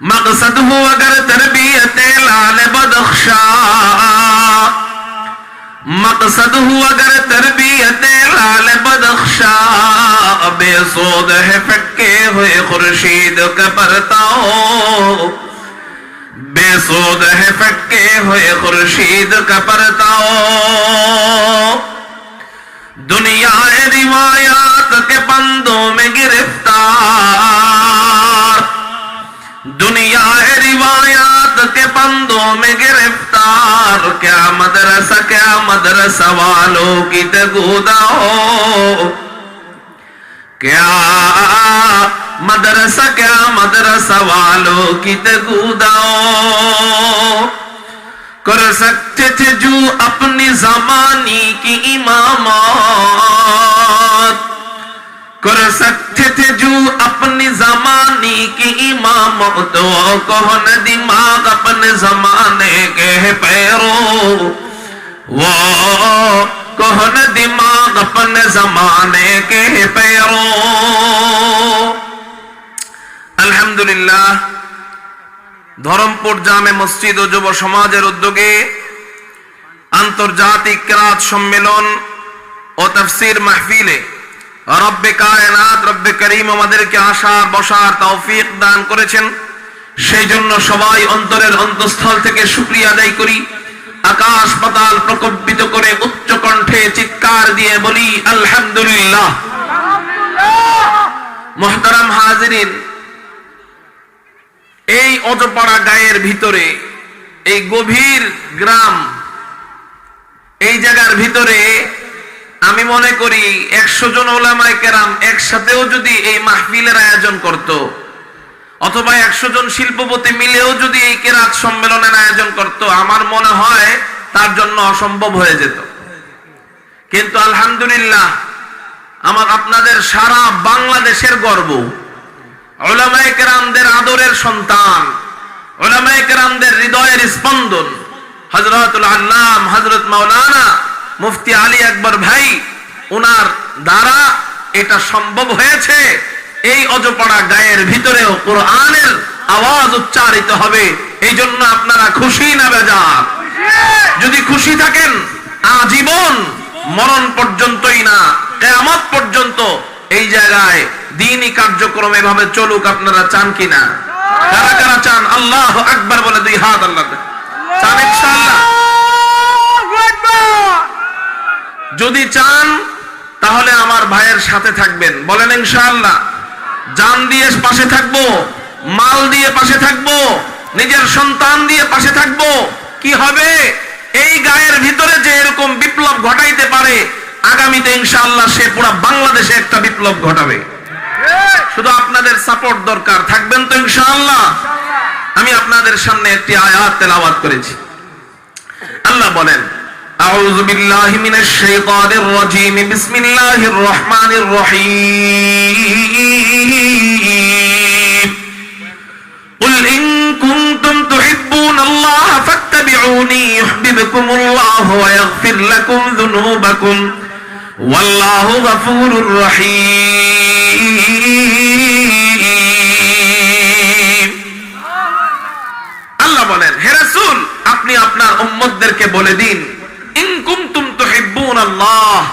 مقصد ہو اگر تربیت لال بدخشا. مقصد ہو اگر تربیت لال بدخشا. بے سود ہے پھکے ہوئے خورشید کا پرتاؤ بے سود ہے پھکے ہوئے خورشید کا پرتاؤ دنیا روایات کے پندوں میں گرفتار. دنیا ہے روایات کے بندوں میں گرفتار۔ کیا مدرسہ کیا مدرسہ والوں کی تگودہ ہو۔ کیا مدرسہ کیا مدرسہ والوں کی تگودہ ہو۔ کر سکتے تھے جو اپنی زمانی کی امامات۔ کر سکتے مبدوع کون دماغ اپنے زمانے کے پیرو وہ کون دماغ اپنے زمانے کے پیرو আলহামদুলিল্লাহ ধরমপুর জামে মসজিদ ও যুব সমাজের উদ্যোগে আন্তর্জাতিক ক্রাত সম্মেলন ও তফসির মাহফিলে রব্বে কায়নাত রব্বে করিম আমাদেরকে আসার বসার তৌফিক দান করেছেন। সেই জন্য সবাই অন্তরের অন্তঃস্থল থেকে শুক্রিয়া আদায় করি। আকাশ পাতাল প্রকম্পিত করে উচ্চ কণ্ঠে চিৎকার দিয়ে বলি আলহামদুলিল্লাহ। মোহতারাম হাজিরিন এই অজপাড়া গায়ের ভিতরে এই গভীর গ্রাম এই জায়গার ভিতরে আমি মনে করি একশো জন ওলামায় কেরাম একসাথেও যদি এই মাহফিলের আয়োজন করত, অথবা একশো জন শিল্পপতি মিলেও যদি এই কেরাত সম্মেলনের আয়োজন করত, আমার মনে হয় তার জন্য অসম্ভব হয়ে যেত। কিন্তু আলহামদুলিল্লাহ, আমার আপনাদের সারা বাংলাদেশের গর্ব। ওলামায়ে কেরামদের আদরের সন্তান, ওলামায়ে কেরামদের হৃদয়ের স্পন্দন, হযরতুল আল্লাম হযরত মাওলানা মুফতি আলী একবার ভাই ওনার দ্বারা এটা সম্ভব হয়েছে। এই অজপাড়া গায়ের ভিতরেও কোরআনের আওয়াজ উচ্চারিত হবে। এই জন্য আপনারা খুশি না বেজার? যদি খুশি থাকেন, আজীবন মরণ পর্যন্তই না, কেয়ামত পর্যন্ত এই জায়গায় দিনই কার্যক্রম এভাবে চলুক আপনারা চান কিনা? কারা কারা চান? আল্লাহ আকবার বলে দুই, হাত আল্লাহ চান ইনশাআল্লাহ। যদি চান, তাহলে আমার ভাইয়ের সাথে থাকবেন। বলেন ইনশাআল্লাহ। জান দিয়ে পাশে থাকব, মাল দিয়ে পাশে থাকব, নিজের সন্তান দিয়ে পাশে থাকব। কি হবে? এই গায়ের ভিতরে যে এরকম বিপ্লব ঘটাইতে পারে, আগামীতে ইনশাআল্লাহ সে পুরো বাংলাদেশে একটা বিপ্লব ঘটাবে। শুধু আপনাদের সাপোর্ট দরকার। থাকবেন তো ইনশাআল্লাহ? আমি আপনাদের সামনে একটি আয়াত তেলাওয়াত করেছি। আল্লাহ বলেন أعوذ بالله من الشيطان الرجيم بسم الله الرحمن الرحيم قل إن كنتم تحبون الله فاتبعوني يحببكم الله ويغفر لكم ذنوبكم والله غفور رحيم আল্লাহ বলেন হে রাসূল আপনি আপনার উম্মতদেরকে বলে দিন ইন কুনতুম তুহিব্বুন আল্লাহ।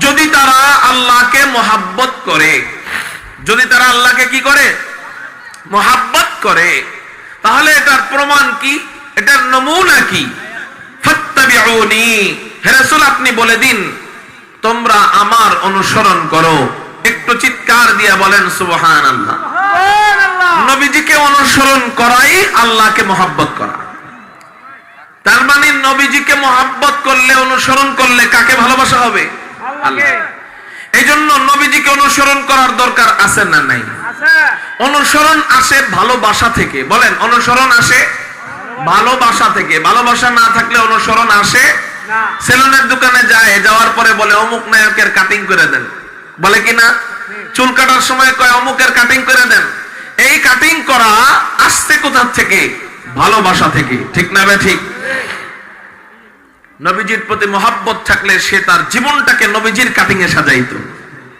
যদি তারা আল্লাহকে মোহাব্বত করে যদি তারা আল্লাহকে কি করে? মোহাব্বত করে তাহলে এটার প্রমাণ কি? এটার নমুনা কি? আপনি বলে দিন তোমরা আমার অনুসরণ করো। একটু চিৎকার দিয়ে বলেন সুবহানাল্লাহ। নবীজিকে অনুসরণ করাই আল্লাহকে মোহাব্বত করা। তার মানে নবীজিকে মোহাব্বত করলে অনুসরণ করলে কাকে ভালোবাসা হবে? এই জন্য নবীজিকে অনুসরণ করার দরকার আছে না নাই? অনুসরণ আসে ভালোবাসা থেকে। বলেন অনুসরণ আসে ভালোবাসা থেকে। ভালোবাসা না থাকলে অনুসরণ আসে সেলুনের দোকানে যায় যাওয়ার পরে বলে অমুক নায়কের কাটিং করে দেন। বলে কি না? চুল কাটার সময় কয় অমুকের কাটিং করে দেন। এই কাটিং করা আসছে কোথা থেকে? ভালোবাসা থেকে, ঠিক না বে ঠিক? নবীজির প্রতি মহাব্বত থাকলে সে তার জীবনটাকে নবীজির কাটিং এ সাজাইতো।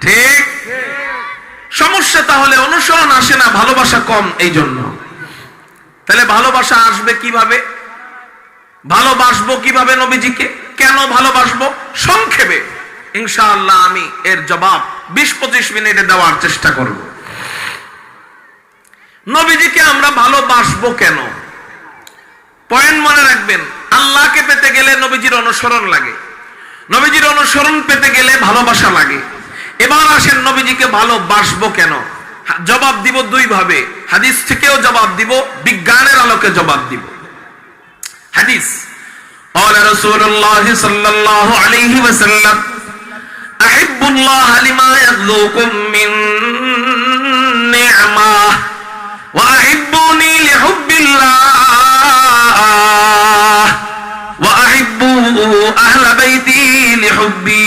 ঠিক? সমস্যা তাহলে অনুসরণ আসে না, ভালোবাসা কম এই জন্য তাহলে ভালোবাসা আসবে কীভাবে? ভালোবাসবো কীভাবে নবীজিকে? কেন ভালোবাসবো? সংক্ষেপে। ইনশাআল্লাহ আমি এর জবাব বিশ পঁচিশ মিনিটে দেওয়ার চেষ্টা করব। নবীজিকে আমরা ভালোবাসবো কেন? পয়েন্ট মনে রাখবেন আল্লাহকে পেতে গেলে নবীজির অনুসরণ লাগে নবীজির অনুসরণ পেতে গেলে ভালোবাসা লাগে এবার আসেন নবীজিকে ভালোবাসবো কেন হা- জবাব দিব দুই ভাবে হাদিস থেকেও জবাব দিব বিজ্ঞানের আলোকে জবাব দিব হাদিস قال رسول الله صلى الله عليه وسلم أحب الله لما يغلوكم من نعمة وأحبوني لحب الله আহল বাইতি লিহুব্বি।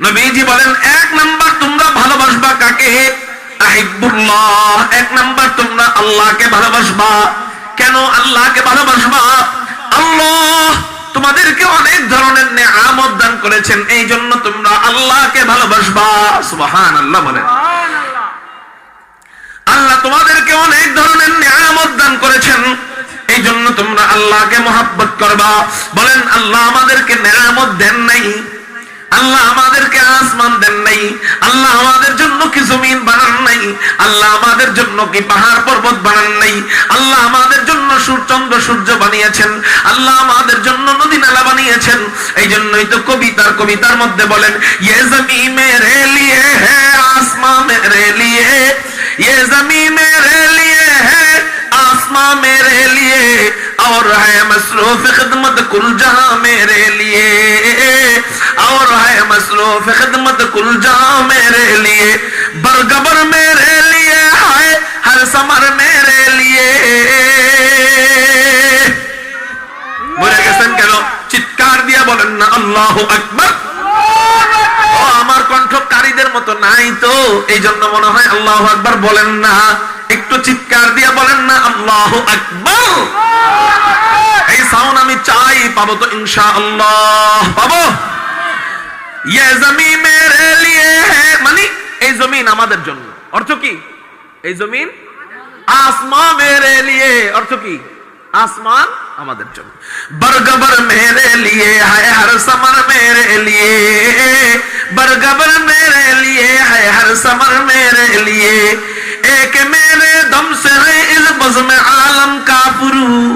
নবীজি বলেন এক নাম্বার তোমরা ভালোবাসবা কাকে? আহিবুল্লাহ। এক নাম্বার তোমরা আল্লাহকে ভালোবাসবা। কেন আল্লাহকে ভালোবাসবা? আল্লাহ তোমাদেরকে অনেক ধরনের নেয়ামত দান করেছেন এই জন্য তোমরা আল্লাহকে ভালোবাসবা। সুবহান আল্লাহ বলেন আল্লাহ তোমাদেরকে অনেক ধরনের নেয়ামত আল্লাহকে মহাব্বত করবা। বলেন, আল্লাহ আমাদেরকে মেরামত দেন নাই। আল্লাহ আমাদেরকে আসমান দেন নাই। আল্লাহ আমাদের জন্য কি জমিন বানান নাই? আল্লাহ আমাদের জন্য কি পাহাড় পর্বত বানান নাই? আল্লাহ আমাদের জন্য সূর্যচন্দ্র সূর্য বানিয়েছেন। আল্লাহ আমাদের জন্য নদী নালা বানিয়েছেন। এই জন্যই তো কবিতার কবিতার মধ্যে বলেন ইয়ে জমি মেরে লিয়ে হে, আসমান মেরে লিয়ে ইয়ে জমি মেরে লিয়ে হ্যাঁ आसमां मेरे लिए और है मसरूफ खिदमत कुल जहां मेरे लिए और है मसरूफ खिदमत कुल जहां मेरे लिए बरगबर मेरे लिए है हर समर मेरे लिए বলে গেছেন কেন চিৎকার দিয়া বলেন না আল্লাহ আকবার ও আমার কণ্ঠকারীদের মতো নাই তো এই জন্য মনে হয় আল্লাহ আকবার বলেন না একটু চিৎকার দিয়ে বলেন না, আল্লাহ আকবর। এই সাউন্ড আমি চাই, পাবো তো ইনশা আল্লাহ পাবো। জমি মেরে লিয়ে মানে এই জমিন আমাদের জন্য। অর্থ কি? এই জমিন? আসমা মেরে লিয়ে অর্থ কি? آسمان برگبر میرے لیے ہے ہر سمر میرے لیے۔ ہر سمر میرے لیے۔ بز میں آلم کا پرو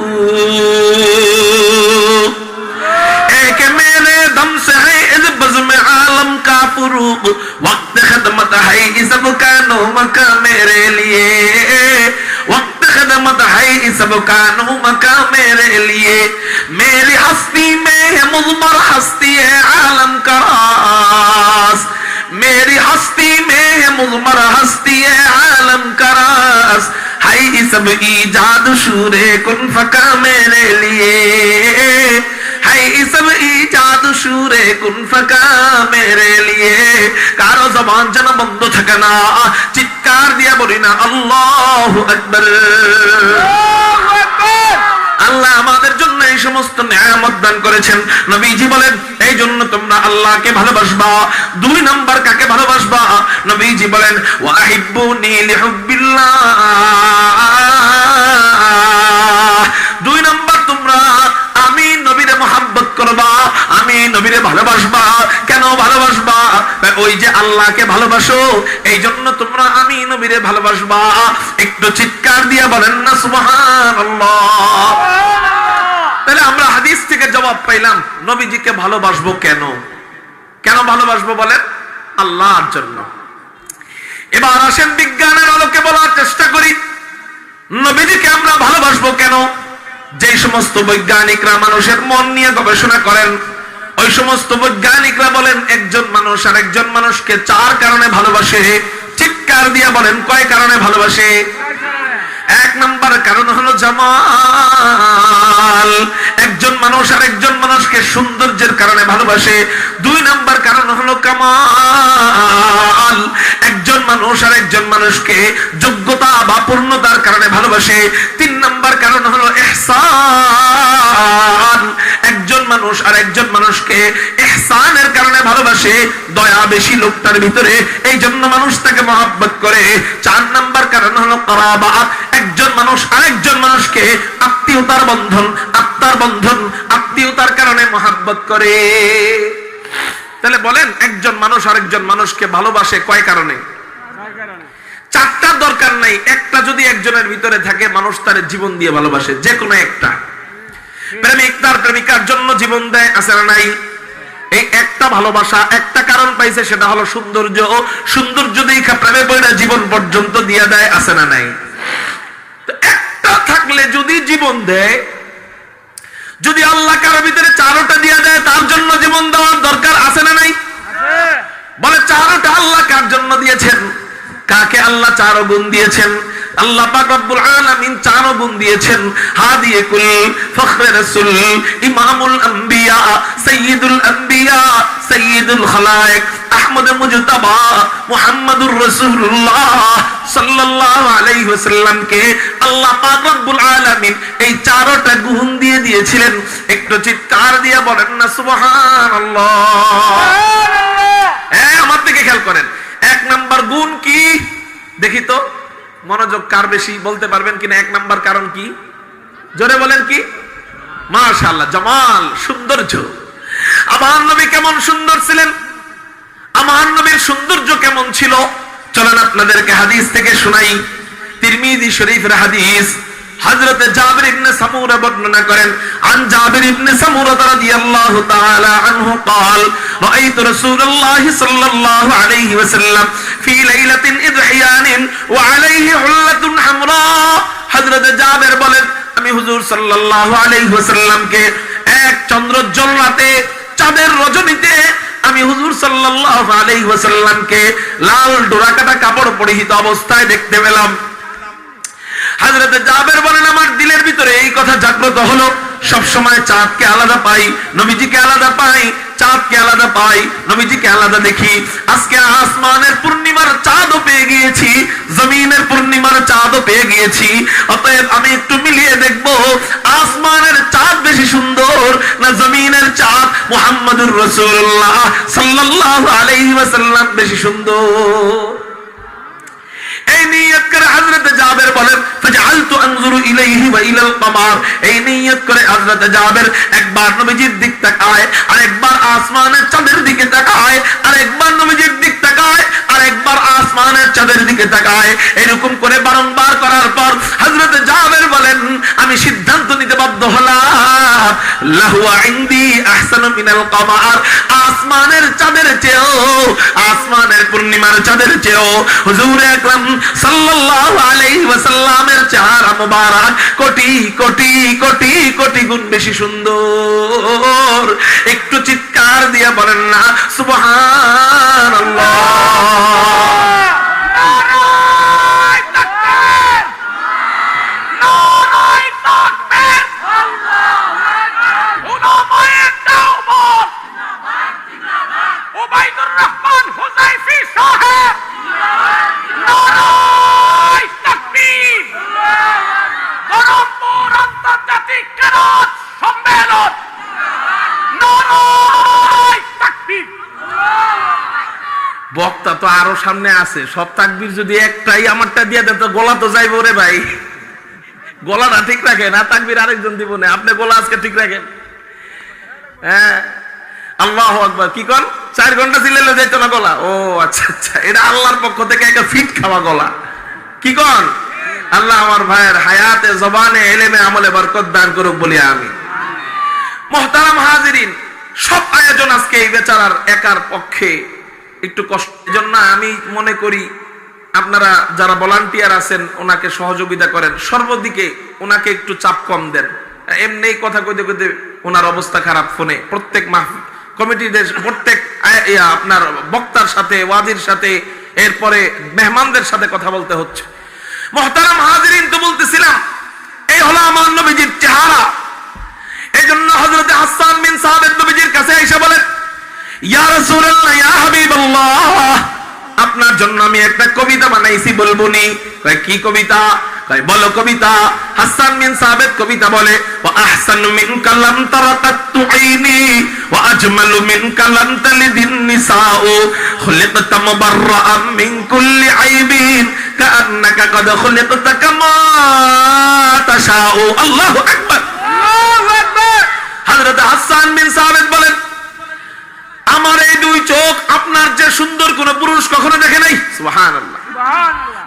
ایک میرے دم سے ہے عز بز میں آلم کا پرو وقت خدمت ہے یہ سب کا نوم کا میرے لیے۔ وقت خدمت ہے اس مکان مکان میرے لیے میری ہستی میں ہے مزمر ہستی ہے عالم کا راس میری ہستی میں ہے مزمر ہستی ہے عالم کا راس ہے سب ایجاد شورے کن فکا میرے لیے চিৎকার দিয়া বলি না আল্লাহ আল্লাহ আমাদের জন্য এই সমস্ত করেছেন নবীজি বলেন এই জন্য তোমরা আল্লাহকে ভালোবাসবা দুই নম্বর কাকে ভালোবাসবা নবীজি বলেন ওয়াহিব্বুনি দুই নম্বর ভালোবাসবা? কেন ভালোবাসবা? ওই যে আল্লাহকে ভালোবাসো এই জন্য তোমরা আমি নবীরে ভালোবাসবা। একটু চিৎকার দিয়া বলেন না, সুবহানাল্লাহ। তাহলে আমরা হাদিস থেকে জবাব পাইলাম, নবীজিকে ভালোবাসবো কেন? কেন ভালোবাসবো বলেন? আল্লাহর জন্য। এবার আসেন বিজ্ঞানের আলোকে বলার চেষ্টা করি। নবীজিকে আমরা ভালোবাসবো কেন? যে সমস্ত বৈজ্ঞানিকরা মানুষের মন নিয়ে গবেষণা করেন ওই সমস্ত বৈজ্ঞানিকরা বলেন, একজন মানুষ আর একজন মানুষকে চার কারণে ভালোবাসে। ঠিক কার দিয়া বলেন, কয় কারণে ভালোবাসে? এক নাম্বার কারণ হলো জামাল। একজন মানুষ আর একজন মানুষকে সৌন্দর্যের কারণে ভালোবাসে। দুই নাম্বার কারণ হলো কামাল। একজন মানুষ আর একজন মানুষকে যোগ্যতা বা পূর্ণতার কারণে ভালোবাসে। তিন নাম্বার কারণ হলো এহসান। একজন মানুষ আর একজন মানুষকে এহসানের কারণে ভালোবাসে দয়া বেশি লোকটার ভিতরে। এই জন্য মানুষ তাকে মহাব্বত করে। চার নাম্বার কারণ হলো করাবাত একজন মানুষ আরেকজন মানুষকে আত্মীয়তার বন্ধন, আত্মার বন্ধন, আত্মীয়তার কারণে মহাব্বত করে। তাহলে বলেন, একজন মানুষ আরেকজন মানুষকে ভালোবাসে কয় কারণে? চারটার দরকার নাই। একটা যদি একজনের ভিতরে থাকে, মানুষ তার জীবন দিয়ে ভালোবাসে যে কোনো একটা। প্রেমিক তার প্রেমিকার জন্য জীবন দেয়, আছে নাই? এই একটা ভালোবাসা, একটা কারণ পাইছে সেটা হলো সৌন্দর্য। সৌন্দর্য দেখা প্রেমে বইরা জীবন পর্যন্ত দিয়ে দেয়, আছে না নাই? একটা থাকলে যদি জীবন দেয়, যদি আল্লাহ কারও ভিতরে চারোটা দিয়ে দেয়, তার জন্য জীবন দেওয়ার দরকার আছে না নাই? বলে, চারোটা আল্লাহ কার জন্য দিয়েছেন? কাকে আল্লাহ চারো গুণ দিয়েছেন? আল্লাহ পাক রব্বুল আলামিন চারো গুণ দিয়েছেন। হাদিয়ে কুল ফখরে রাসূল ইমামুল আম্বিয়া সাইয়্যিদুল আম্বিয়া সাইয়্যিদুল খালায়েক আহমদ মুজতাবা মুহাম্মাদুর রাসূলুল্লাহ সাল্লাল্লাহু আলাইহি ওয়াসাল্লামকে আল্লাহ পাক রব্বুল আলামিন এই চারোটা গুণ দিয়ে দিয়েছিলেন। একটু চিৎকার দিয়ে বলেন না সুবহানাল্লাহ। হ্যাঁ আমার দিকে খেয়াল করেন। এক নাম্বার গুণ কি? দেখি তো, মনোযোগ কার বেশি বলতে পারবেন কিনা? এক নাম্বার কারণ কি? জোরে বলেন কি? মাশাআল্লাহ, জামাল, সৌন্দর্য। আমার নবী কেমন সুন্দর ছিলেন? আমার নবীর সৌন্দর্য কেমন ছিল? চলেন আপনাদেরকে হাদিস থেকে শোনাই। তিরমিজি শরীফের হাদিস। হযরত জাবির ইবনে সামুরা বর্ণনা করেন আন জাবির ইবনে সামুরা রাদিয়াল্লাহু তাআলা আনহু قال رايت رسول الله صلى الله عليه وسلم في ليله اضحيان وعليه حله حمراء হযরত জাবির বলেন আমি হুজুর সাল্লাল্লাহু আলাইহি ওয়াসাল্লামকে এক চন্দ্রোজ্জ্বল রাতে চাঁদের রজনীতে আমি হুজুর সাল্লাল্লাহু আলাইহি ওয়াসাল্লামকে লাল ডোরাকাটা কাপড় পরিহিত অবস্থায় দেখতে পেলাম হাজরতে জাবের বলেন, আমার দিলের ভিতরে এই কথা জাগ্রত হলো। সব সময় চাঁদকে আলাদা পাই, নবীজিকে আলাদা পাই, চাঁদকে আলাদা পাই, নবীজিকে আলাদা দেখি। আজকে আসমানের পূর্ণিমার চাঁদও পেয়ে গিয়েছি, জমিনের পূর্ণিমার চাঁদও পেয়ে গিয়েছি। অতএব আমি একটু মিলিয়ে দেখব, আসমানের চাঁদ বেশি সুন্দর না জমিনের চাঁদ? মুহাম্মদুর রাসূলুল্লাহ সাল্লাল্লাহু আলাইহি ওয়াসাল্লাম বেশি সুন্দর। এরকম করে বারংবার করার পর জাবের বলেন, আমি সিদ্ধান্ত নিতে বাধ্য হলাম। মিনাল কমার। আসমানের চাঁদের চেয়েও, আসমানের পূর্ণিমার চাঁদের চেয়েও, হুজুর আকরাম সাল্লাল্লাহু আলাইহি ওয়াসাল্লামের চেহারা মুবারক। কোটি কোটি কোটি কোটি গুণ বেশি সুন্দর। একটু চিৎকার দিয়ে বলেন না, সুবহানাল্লাহ। তো আরও সামনে আছে। সব তাকবির যদি একটাই আমারটা দিয়ে দেন, তো গলা তো যাইবো রে ভাই। গলাটা ঠিক রাখেন, আর তাকবির আরেকজন দিব না। আপনি গলা আজকে ঠিক রাখেন। হ্যাঁ। আল্লাহ আকবার। কি কর চার ঘণ্টা চিল্লালে যাইতো না গলা? ও আচ্ছা আচ্ছা। এটা আল্লাহর পক্ষ থেকে একটা ফিট খাওয়া গলা। কি কর আল্লাহ আমার ভাইয়ের হায়াতে, জবানে, এলেমে, আমলে বরকত দান করুক বলি আমি মোহতারাম হাজিরিন, সব আয়োজন আজকে এই বেচারার একার পক্ষে। একটু কষ্ট। জন্য আমি মনে করি, আপনারা যারা ভলান্টিয়ার আছেন, ওনাকে সহযোগিতা করেন। সর্বদিকে ওনাকে একটু চাপ কম দেন। এমনি কথা কইতে কইতে ওনার অবস্থা খারাপ ফোনে। প্রত্যেক মাহ কমিটিদের প্রত্যেক আপনার বক্তার সাথে ওয়াদির সাথে, এরপরে মেহমানদের সাথে কথা বলতে হচ্ছে। মহতারাম হাজিরিন তো বলতেছিলাম, এই হলো আমার নবীজির চেহারা। এই জন্য হজরত হাসান বিন সাহাবেদ নবীজির কাছে এসে বলেন ইয়া রাসূলুল্লাহ ইয়া হাবিবাল্লাহ আপনার জন্য আমি একটা কবিতা বানাইছি বলব নি। কি কবিতা? বলো কবিতা। হাসান বিন সাহাবেদ কবিতা বলে ওয়া আহসানু মিন কালাম আইনি ওয়া আজমালু মিন কালাম মিন আইবিন কাআন্নাকা কদ খুলিকতা কামা নিসাউ আল্লাহু আকবার। হযরত হাসান বিন সাবিত বলেন আমার এই দুই চোখ আপনার যে সুন্দর কোন পুরুষ কখনো দেখে নাই?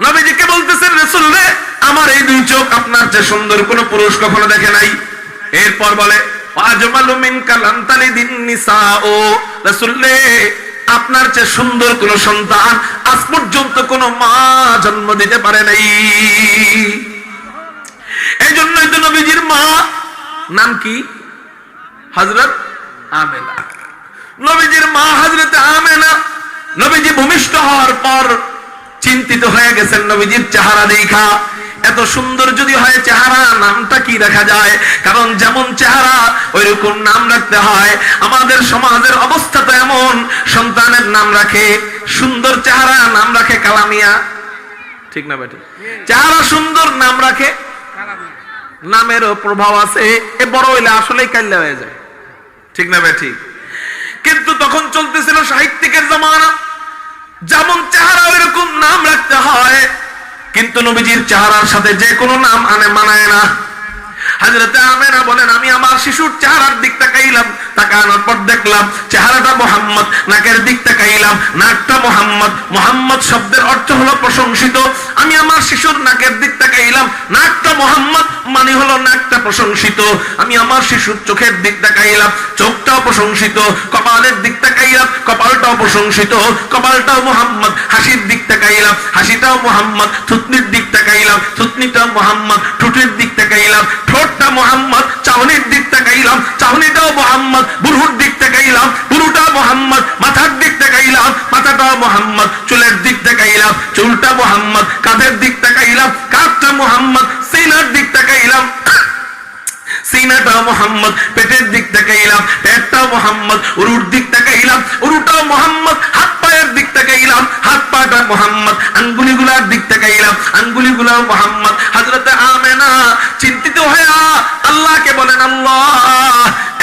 নবীজিকে বলতেছেন রাসূল রে আমার এই দুই চোখ আপনার যে সুন্দর কোন পুরুষ কখনো দেখে নাই? এরপর বলে আপনার যে সুন্দর কোন সন্তান আজ পর্যন্ত কোন মা জন্ম দিতে পারে নাই। এই জন্যই তো নবীজির মা নাম কি? হযরত আমেনা। নবীজির মা হযরত আমেনা নবীজি ভূমিষ্ঠ হওয়ার পর চিন্তিত হয়ে গেছেন নবীজির চেহারা দেখা। এত সুন্দর যদি হয় চেহারা, নামটা কি রাখা যায়? কারণ যেমন চেহারা, ওইরকম নাম রাখতে হয়। আমাদের সমাজের অবস্থা তো এমন, সন্তানের নাম রাখে, সুন্দর চেহারা, নাম রাখে কালামিয়া। ঠিক না বেটি? চেহারা সুন্দর, নাম রাখে নামেরও প্রভাব আছে, এ বড় হইলে আসলেই কাল্লা হয়ে যায়। ঠিক না ঠিক কিন্তু তখন চলতেছিল সাহিত্যিকের জমানা। যেমন চেহারা এরকম নাম রাখতে হয়, কিন্তু নবীজির চেহারার সাথে যে কোনো নাম আনে, মানায় না। হাজরতে আমেনা বলেন, আমি আমার শিশুর চেহারার দিক তাকাইলাম তাকানোর পর দেখলাম, চেহারাটা মোহাম্মদ, নাকের দিক তাকাইলাম, নাকটা মোহাম্মদ। মোহাম্মদ শব্দের অর্থ হলো প্রশংসিত। আমি আমার শিশুর নাকের দিক তাকাইলাম, নাকটা মোহাম্মদ মানে হলো নাকটা প্রশংসিত। আমি আমার শিশুর চোখের দিক তাকাইলাম, চোখটাও প্রশংসিত। কপালের দিক তাকাইলাম, কপালটাও প্রশংসিত। কপালটাও মোহাম্মদ, হাসির দিক তাকাইলাম, হাসিটাও মোহাম্মদ, থুতনির দিক তাকাইলাম, থুতনিটাও মোহাম্মদ, ঠোঁটের দিক তাকাইলাম, ঠোঁটটা মোহাম্মদ, চাহনির দিক তাকাইলাম, চাহনিটাও মোহাম্মদ বুড়ুর দিক তাকাইলাম পুরোটা মোহাম্মদ, মাথার দিক তাকাইলাম মাথাটা মোহাম্মদ, চুলের দিক তাকাইলাম চুলটা মোহাম্মদ, কাঁধের দিক তাকাইলাম কাঁধটা মোহাম্মদ, সিনার দিক তাকাইলাম সিনাটাও মোহাম্মদ, পেটের দিক তাকাইলাম, পেটটাও মোহাম্মদ, উরুর দিক তাকাইলাম, উরুটাও মোহাম্মদ, হাত পায়ের দিক তাকাইলাম, হাত পাটা মোহাম্মদ, আঙ্গুলিগুলার দিক তাকাইলাম, আঙ্গুলিগুলাও মোহাম্মদ। হযরতে আমেনা চিন্তিত হয়ে আল্লাহকে বলেন, আল্লাহ,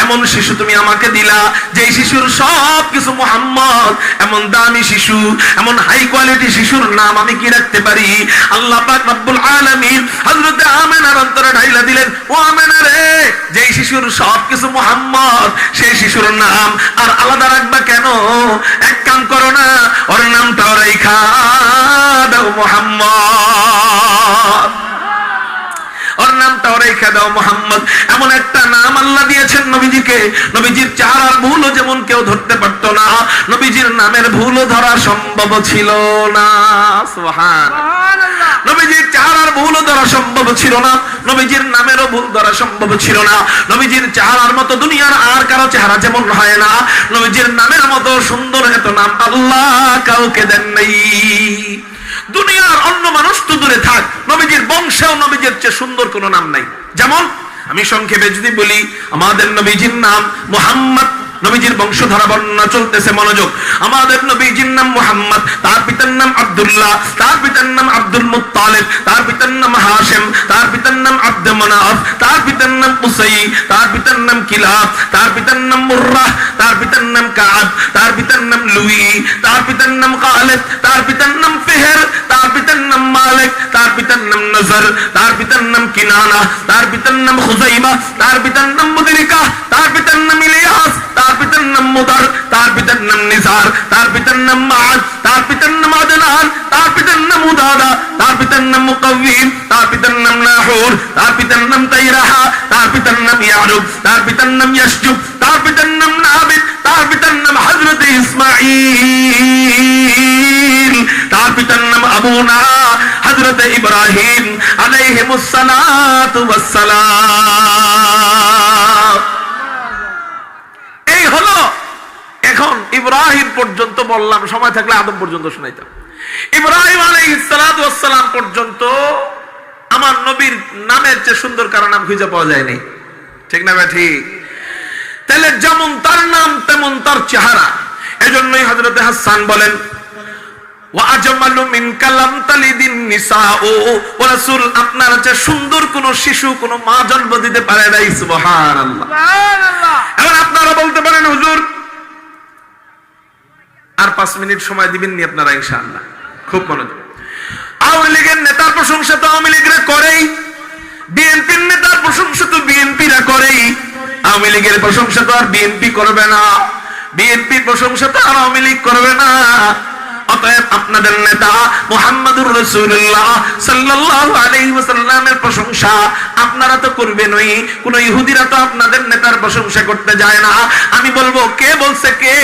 এমন শিশু তুমি আমাকে দিলা যে শিশুর সব কিছু মোহাম্মদ, এমন দামি শিশু, এমন হাই কোয়ালিটি শিশুর নাম আমি কি রাখতে পারি? আল্লাহ পাক রব্বুল আলামিন হযরতে আমেনার অন্তরে ঢাইলা দিলেন, ও আমেনা রে যে শিশুর সব কিছু মোহাম্মদ, সেই শিশুর নাম আর আলাদা রাখবা কেন? এক কাম করো না, ওর নামটাও রেখা দাও মোহাম্মদ। ওর মোহাম্মদ। এমন একটা নাম আল্লাহ দিয়েছেন নবীজিকে। নবীজির চেহারার ভুলও যেমন কেউ ধরতে পারতো না, নবীজির নামের ভুলও ধরা সম্ভব ছিল না। সুবহান। নবীজির ধরা সম্ভব ছিল না। নবীজির নামেরও ভুল ধরা সম্ভব ছিল না। নবীজির মতো দুনিয়ার আর কারও চেহারা যেমন হয় না। নবীজির নামের মতো সুন্দর এত নাম আল্লাহ কাউকে দেন নাই। দুনিয়ার অন্য মানুষ তো দূরে থাক। নবীজির বংশেও নবীজির চেয়ে সুন্দর কোনো নাম নাই। যেমন, আমি সংক্ষেপে যদি বলি, আমাদের নবীজির নাম মোহাম্মদ নবীজির বংশধারা বর্ণনা চলতেছে মনোযোগ আমাদের নবীজির নাম মোহাম্মদ তার পিতার নাম আব্দুল্লাহ তার পিতার নাম আব্দুল মুত্তালিব তার পিতার নাম হাশেম তার পিতার নাম আব্দ মানাফ তার পিতার নাম কুসাই তার পিতার নাম কিলাব তার পিতার নাম মুর্রাহ তার পিতার নাম কাব তার পিতার নাম লুই তার পিতার নাম খালিদ তার পিতার নাম ফিহর তার পিতার নাম মালিক তার পিতার নাম নজর তার পিতার নাম কিনানা তার পিতার নাম খুজাইমা তার পিতার নাম মুদরিকা তার পিতার নাম ইলিয়াস তার পিতার নাম মুদার তার পিতার নাম নিসার তার পিতার নাম মাআদ তার পিতার নাম আদনান তার পিতার নাম উদাদা তার পিতার নাম মুকাওয়িম তার পিতার নাম নাহুর তার পিতার নাম তাইরাহা তার পিতার নাম ইয়ারুব তার পিতার নাম ইয়াসজুব তার পিতার নাম নাবিদ তার পিতার নাম হযরত ইসমাঈল তার পিতার নাম আবুনা হযরত ইব্রাহিম আলাইহিমুস সালাতু ওয়াস সালাম এই হলো এখন ইব্রাহিম পর্যন্ত বললাম সময় থাকলে আদম পর্যন্ত শোনাইতাম। ইব্রাহিম আলাইহিসসালাম পর্যন্ত আমার নবীর নামের চেয়ে সুন্দর কারও নাম খুঁজে পাওয়া যায়নি। ঠিক না ঠিক। তাহলে যেমন তার নাম তেমন তার চেহারা। এজন্যই হযরতে হাসান বলেন ওয়াজমালু কালাম তালিদিন নিসাউ। ও রাসূল আপনার চেয়ে সুন্দর কোন শিশু কোন মা জন্ম দিতে পারে নাই সুবহানাল্লাহ। এখন আপনারা বলতে পারেন হুজুর আর পাঁচ মিনিট সময় দিবেননি আপনারা, ইনশাআল্লাহ। খুব মনোযোগ। আওয়ামী লীগের নেতার প্রশংসা তো আওয়ামী লীগরা করেই। বিএনপির নেতার প্রশংসা তো বিএনপিরা করেই। আওয়ামী লীগের প্রশংসা তো আর বিএনপি করবে না। বিএনপির প্রশংসা তো আর আওয়ামী লীগ করবে না। অতএব আপনাদের নেতা মুহাম্মদুর রাসূলুল্লাহ সাল্লাল্লাহু আলাইহি ওয়াসাল্লামের প্রশংসা আপনারা তো করবেনই। কোন ইহুদিরা তো আপনাদের নেতার প্রশংসা করতে যায় না। আমি বলব কে বলছে কে?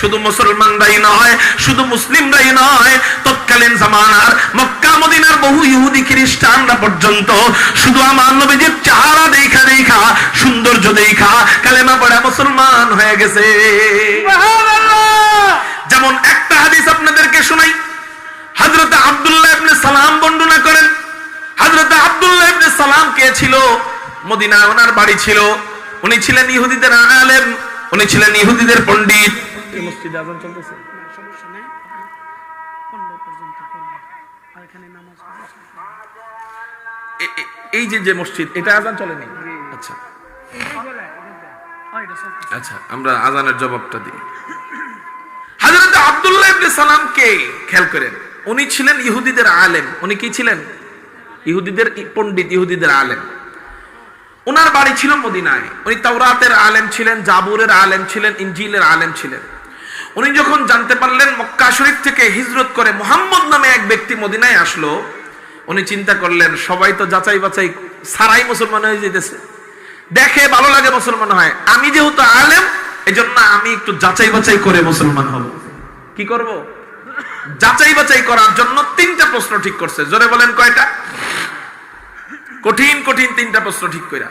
শুধু মুসলমানরাই নয় শুধু মুসলিমরাই নয় তৎকালীন জামানার মক্কা মদিনার বহু ইহুদি খ্রিস্টানরা পর্যন্ত শুধু আমার নবীজির চেহারা দেখা দেখা সৌন্দর্য দেখা কালেমা পড়া মুসলমান হয়ে গেছে। যেমন একটা হাদিস আপনাদেরকে শোনাই। হযরত আব্দুল্লাহ ইবনে সালাম বর্ণনা করেন। হযরত আব্দুল্লাহ ইবনে সালাম কে ছিল? মদিনায় ওনার বাড়ি ছিল। উনি ছিলেন ইহুদিদের আলেম উনি ছিলেন ইহুদিদের পণ্ডিত। এই মসজিদে আজান চলতেছে? সমস্যা নেই। পনেরো পর্যন্ত করব আর এখানে নামাজ এ- এ- এই যে যে মসজিদ এটা আজান চলেনি? আচ্ছা। আচ্ছা আমরা আজানের জবাবটা দিই। হযরত আব্দুল্লাহ ইবনে সালাম কে খেয়াল করেন। উনি ছিলেন ইহুদিদের আলেম। উনি কি ছিলেন? ইহুদিদের পণ্ডিত, ইহুদিদের আলেম। ওনার বাড়ি ছিল মদিনায়। উনি তাওরাতের আলেম ছিলেন, জাবুরের আলেম ছিলেন, ইনজিলের আলেম ছিলেন। উনি যখন জানতে পারলেন মক্কা শরীফ থেকে হিজরত করে মোহাম্মদ নামে এক ব্যক্তি মদিনায় আসলো, উনি চিন্তা করলেন, সবাই তো যাচাই বাছাই সারাই মুসলমান হয়ে যেতেছে। দেখে ভালো লাগে মুসলমান হয়। আমি যেহেতু আলেম এজন্য আমি একটু যাচাই বাছাই করে মুসলমান হব। কি করব? যাচাই বাছাই করার জন্য তিনটা প্রশ্ন ঠিক করছে। জোরে বলেন কয়টা? কঠিন কঠিন তিনটা প্রশ্ন ঠিক কইরা।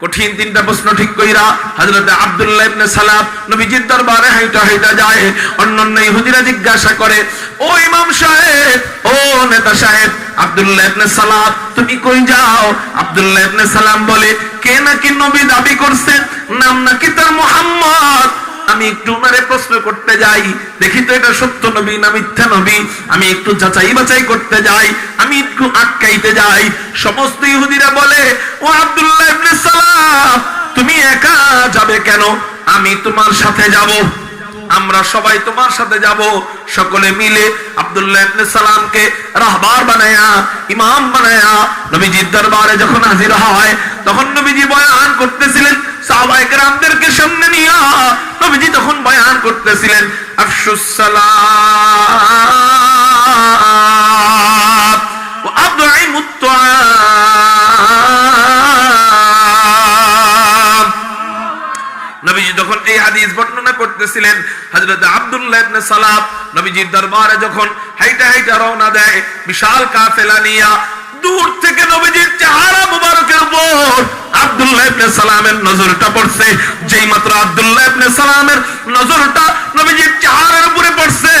কঠিন তিনটা প্রশ্ন ঠিক কইরা হযরত আব্দুল্লাহ ইবনে সালাম নবীজির দরবারে হাইটা হাইটা যায়। অন্যান্য ইহুদিরা জিজ্ঞাসা করে, ও ইমাম সাহেব, ও নেতা সাহেব, আব্দুল্লাহ ইবনে সালাম, তুমি কই যাও? আব্দুল্লাহ ইবনে সালাম বলে, কে নাকি নবী দাবি করছেন? নাম নাকি তার মুহাম্মদ? আমি একটু উনারে প্রশ্ন করতে যাই। দেখি তো এটা সত্য নবী না মিথ্যা নবী? আমি একটু যাচাই বাছাই করতে যাই, আমি একটু আটকাইতে যাই। সমস্ত ইহুদিরা বলে, ও আব্দুল্লাহ ইবনে সালাম, তুমি একা যাবে কেন? আমি তোমার সাথে যাব। আমরা সবাই তোমার সাথে যাব। সকলে মিলে আব্দুল্লাহ ইবনে সালামকে রাহবার বানায়া, ইমাম বানায়া, নবীজির দরবারে যখন হাজির হয়, তখন নবীজি বয়ান করতেছিলেন নবীজি তখন বয়ান করতেছিলেন আফসুস এই হাদিস বর্ণনা করতেছিলেন, হযরত আব্দুল্লাহ নবীজির দরবারে যখন হাইটা হাইটা রওনা দেয়, বিশাল কাফেলা নিয়া দূর থেকে নবীজির চেহারা মুবারকের উপর আব্দুল্লাহ ইবনে সালামের নজরটা পড়ছে। যেই মাত্র আব্দুল্লাহ ইবনে সালামের নজরটা নবীজির চেহারার উপরে পড়ছে।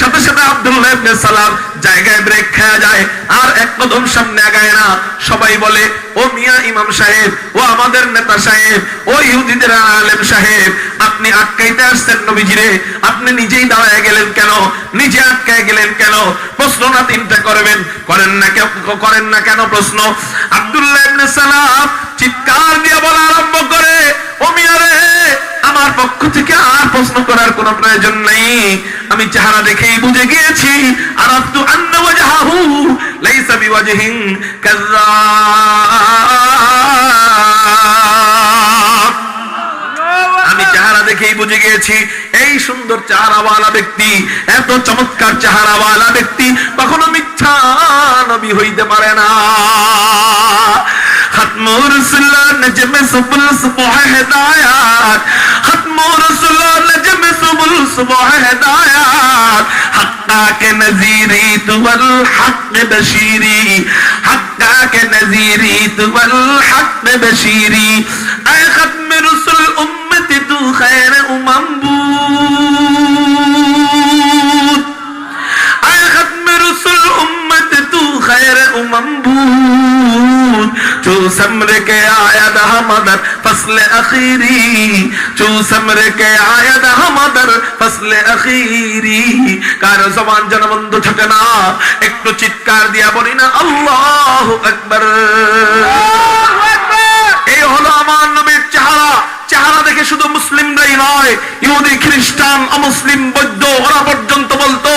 সাথে সাথে আব্দুল্লাহ ইবনে সালাম জায়গায় ব্রেক খেয়ে যায়, আর এক কদম সামনে আগায় না। সবাই বলে, ও মিয়া ইমাম সাহেব, ও আমাদের নেতা সাহেব, ও ইহুদিদের আলেম সাহেব, আপনি আটকাইতে আসছেন নবীজিরে আপনি নিজেই দাঁড়ায় গেলেন কেন? নিজে আটকায় গেলেন কেন? প্রশ্ন না তিনটা করবেন। করেন না কেন করেন না কেন প্রশ্ন? আব্দুল্লাহ ইবনে সালাম চিৎকার দিয়ে বলা আরম্ভ করে, ও মিয়া রে আমার পক্ষ থেকে আর প্রশ্ন করার কোনো প্রয়োজন নেই। আমি চেহারা দেখেই বুঝে গিয়েছি আর আব্দু লাইসা বিওয়াজহিন দেখেই বুঝে গিয়েছি, এই সুন্দর চেহারাওয়ালা ব্যক্তি, এত চমৎকার চেহারাওয়ালা ব্যক্তি কখনো মিথ্যা নবী হইতে পারে না। ختم رسول نجم سبل صبح هدايات ختم رسول نجم سبل صبح هدايات حقاك نذيري تو الحق بشيري حقاك نذيري تو الحق بشيري أي ختم رسول امتي تو خير أمم بود أي ختم رسول امتي تو خير أمم بود একটু চিৎকার দিয়া বলি না আল্লাহ একবার এই হলো আমার নবীর চেহারা চেহারা দেখে শুধু মুসলিমরাই নয় ইহুদি খ্রিস্টান অমুসলিম বৈদ্য ওরা পর্যন্ত বলতো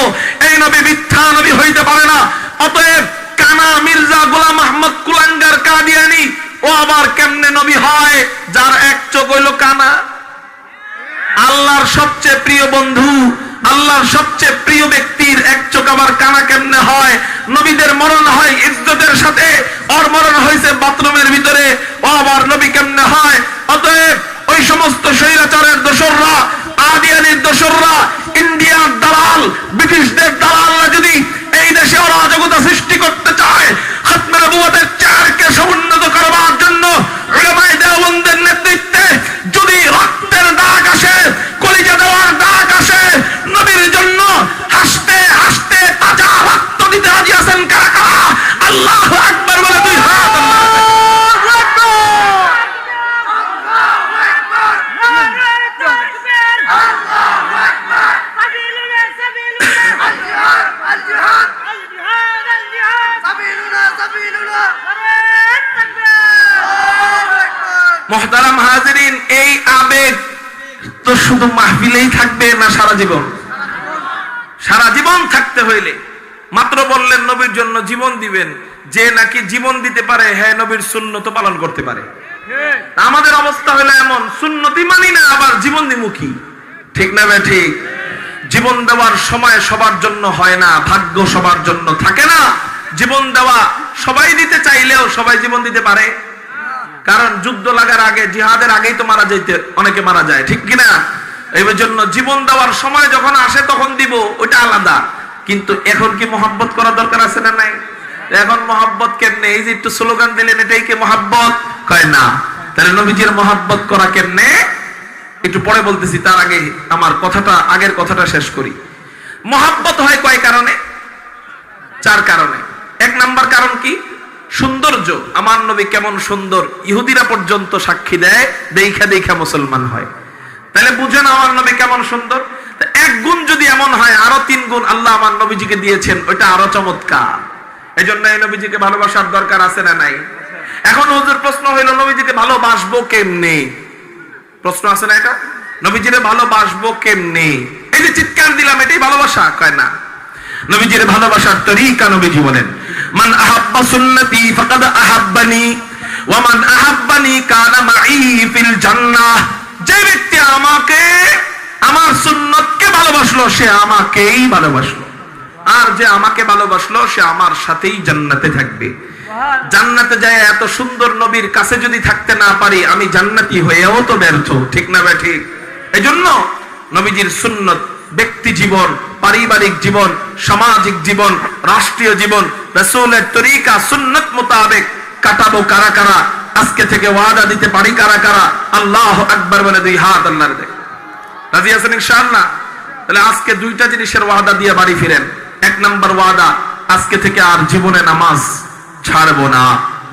এই নবী মিথ্যা নবী হইতে পারে না অতএব কানা মির্জা গোলাম আহমদ কুলাঙ্গার কাদিয়ানি, ও আবার কেমনে নবী হয়? যার এক চোখ হইল কানা। আল্লাহর সবচেয়ে প্রিয় বন্ধু, আল্লাহর সবচেয়ে প্রিয় ব্যক্তির এক চোখ আবার কানা কেমনে হয়? নবীদের মরণ হয় ইজ্জতের সাথে, ওর মরণ হয়েছে বাথরুমের ভিতরে, ও আবার নবী কেমনে হয়? অতএব ওই সমস্ত স্বৈরাচারের দোসররা আদিয়ানির দোসররা, ইন্ডিয়ার দালাল, ব্রিটিশদের দালালরা যদি এই দেশে অরাজকতা সৃষ্টি করতে চায়। হাতমের বুয়াদের চারকে সমুন্নত করবার জন্য উলামায়ে দেওবন্দের নেতৃত্বে যদি রক্তের দাগ আসে, কলিজা দেওয়ার দাগ আসে, নবীর জন্য হাসতে হাসতে তাজা রক্ত দিতে রাজি আছেন কারা কারা? আল্লাহ আকবার বলে দুই হাত আল্লাহর মহতারাম হাজিরিন, এই আবেগ তো শুধু মাহফিলেই থাকবে না সারা জীবন? সারা জীবন থাকতে হইলে। মাত্র বললেন, নবীর জন্য জীবন দিবেন। যে নাকি জীবন দিতে পারে হ্যাঁ নবীর শূন্যত পালন করতে পারে। আমাদের অবস্থা হলো এমন, সুন্নতি মানি না, আবার জীবন দিমুখী ঠিক না বে ঠিক? জীবন দেওয়ার সময় সবার জন্য হয় না, ভাগ্য সবার জন্য থাকে না। জীবন দেওয়া সবাই দিতে চাইলেও সবাই জীবন দিতে পারে। কারণ যুদ্ধ লাগার আগে, জিহাদের আগেই তো মারা যাইতে, অনেকে মারা যায়, ঠিক কিনা? এই জন্য জীবন দেওয়ার সময় যখন আসে তখন দিব ওটা আলাদা। কিন্তু এখন কি মহাব্বত করা দরকার আছে না নাই? এখন মহাব্বত কেমনে? এই যে একটু স্লোগান দিলেন, এটাই কি মহাব্বত? কয় না। তাহলে নবীজির মহাব্বত করা কেমনে? একটু পরে বলতেছি, তার আগে আমার কথাটা, আগের কথাটা শেষ করি। মহাব্বত হয় কয় কারণে? চার কারণে। এক নাম্বার কারণ কি? সৌন্দর্য। আমার নবী কেমন সুন্দর। ইহুদিরা পর্যন্ত সাক্ষী দেয় দেখা দেখা মুসলমান হয়। তাহলে বুঝেন আমার নবী কেমন সুন্দর? এক গুণ যদি এমন হয়, আরও তিন গুণ আল্লাহ আমার নবীজিকে দিয়েছেন, ওইটা আরও চমৎকার। এই জন্য এই নবীজিকে ভালোবাসার দরকার আছে না নাই? এখন হুজুর প্রশ্ন হইল, নবীজিকে ভালোবাসবো কেমনে? প্রশ্ন আছে না এটা? নবীজিরে ভালোবাসবো কেমনে? এই যে চিৎকার দিলাম, এটাই ভালোবাসা? কয় না। নবীজির ভালোবাসার তরিকা নবীজি বলেন। মান আহাব্বা সুন্নতি ফাকাদ আহাব্বানি ওয়া মান আহাব্বানি কানা মাই ফিল জান্নাহ। যে ব্যক্তি আমাকে আমার সুন্নতকে ভালোবাসলো সে আমাকেই ভালোবাসলো। আর যে আমাকে ভালোবাসলো সে আমার সাথেই জান্নাতে থাকবে। জান্নাতে যায় এত সুন্দর নবীর কাছে যদি থাকতে না পারি আমি জান্নাতি হয়েও তো ব্যর্থ ঠিক না বে ঠিক? এই জন্য নবীজির সুন্নত ব্যক্তি জীবন পারিবারিক জীবন সামাজিক জীবন রাষ্ট্রীয় জীবন রসুলের তরিকা, সুন্নত মোতাবেক কাটাবো কারা কারা? আজকে থেকে ওয়াদা দিতে পারি কারা কারা? আল্লাহ আকবার বলে দুই, হাত আল্লাহর দেখ রাজি আছেন ইনশাআল্লাহ? তাহলে আজকে দুইটা জিনিসের ওয়াদা দিয়ে বাড়ি ফিরেন। এক নাম্বার ওয়াদা, আজকে থেকে আর জীবনে নামাজ ছাড়বো না।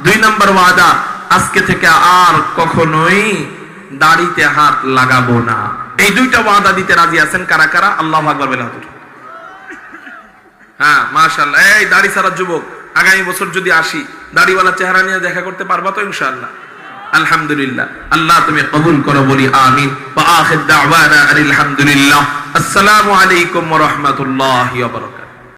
দুই নাম্বার ওয়াদা, আজকে থেকে আর কখনোই দাড়িতে হাত লাগাবো না। এই দুইটা ওয়াদা দিতে রাজি আছেন কারা কারা? আল্লাহ আকবার বলে হাতুর হ্যাঁ মাশাআল্লাহ। এই দাড়ি ছাড়া যুবক, আগামী বছর যদি আসি দাড়িওয়ালা চেহারা নিয়ে দেখা করতে পারবা তো ইনশাল্লাহ আলহামদুলিল্লাহ। আল্লাহ তুমি কবুল করো বলি, আমিন। আসসালামু عليكم রাহমাতুল্লাহি الله বারাকাতুহু।